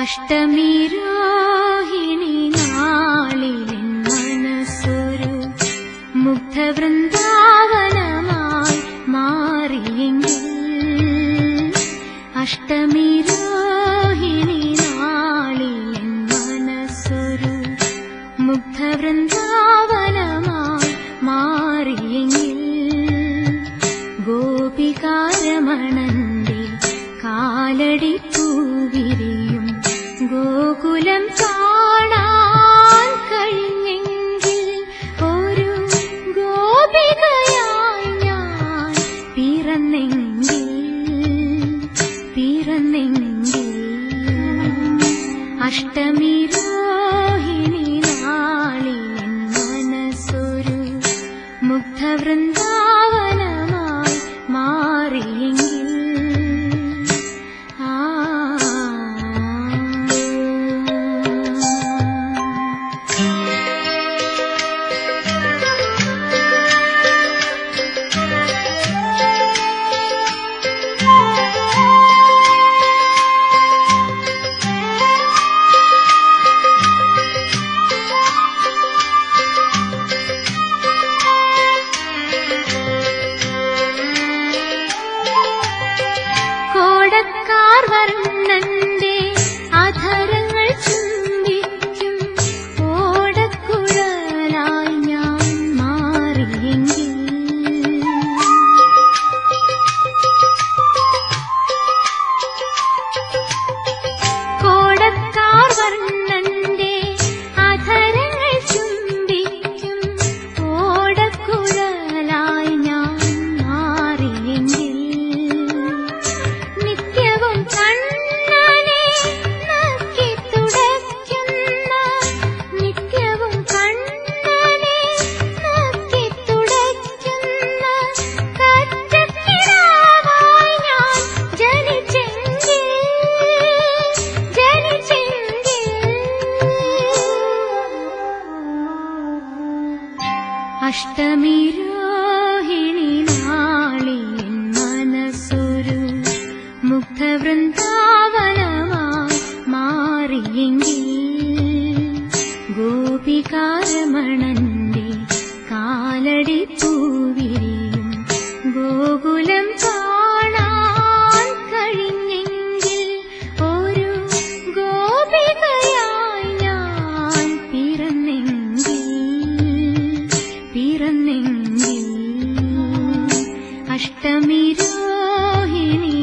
अष्टमीरोहि नालिङ्गणसुरु मुग्धवृन्दावनमारी अष्टमीरु ഗോകുലം കാണാൻ കഴിഞ്ഞെങ്കിൽ ഒരു ഗോപികയായി ഞാൻ പിറന്നെങ്കിൽ പിറന്നെങ്കിൽ അഷ്ടമി കാലടി പൂവിരിയും ഗോകുലം കാണാൻ കഴിഞ്ഞെങ്കിൽ ഒരു ഗോപികയായി ഞാൻ പിറന്നെങ്കിൽ പിറന്നെങ്കിൽ അഷ്ടമി രോഹിണി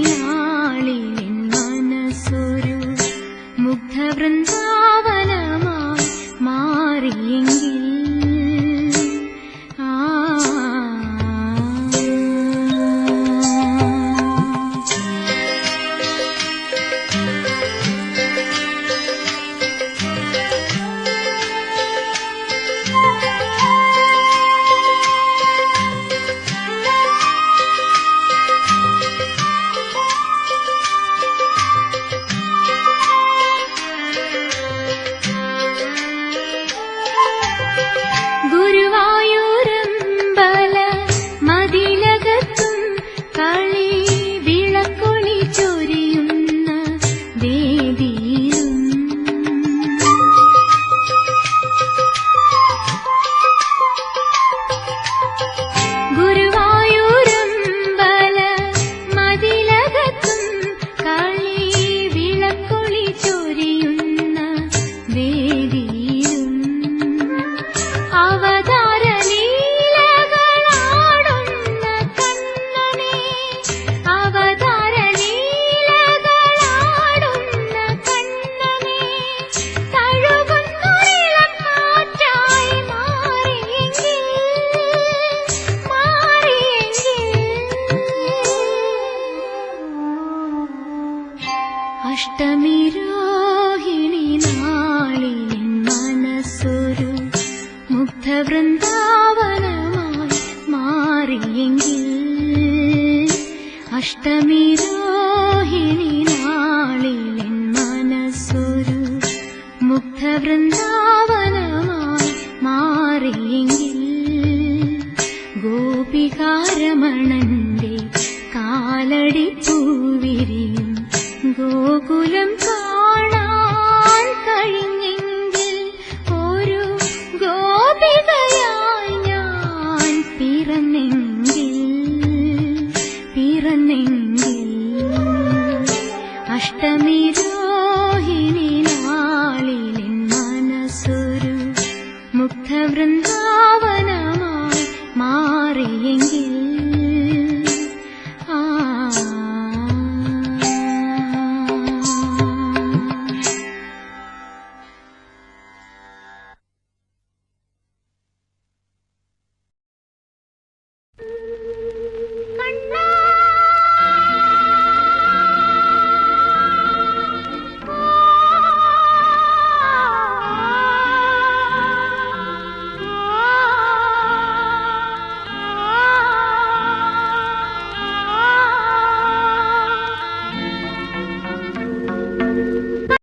മുഗ്ധവൃന്ദാവനമായി മാറിയെങ്കിൽ അഷ്ടമി രോഹിണി നാളിലെൻ മനസ്സൊരു മുഗ്ധവൃന്ദാവനമായി മാറിയെങ്കിൽ ഗോപികാരമണന്റെ കാലടി പൂവിരിയും ഗോകുലം കാണാൻ കഴിഞ്ഞെങ്കിൽ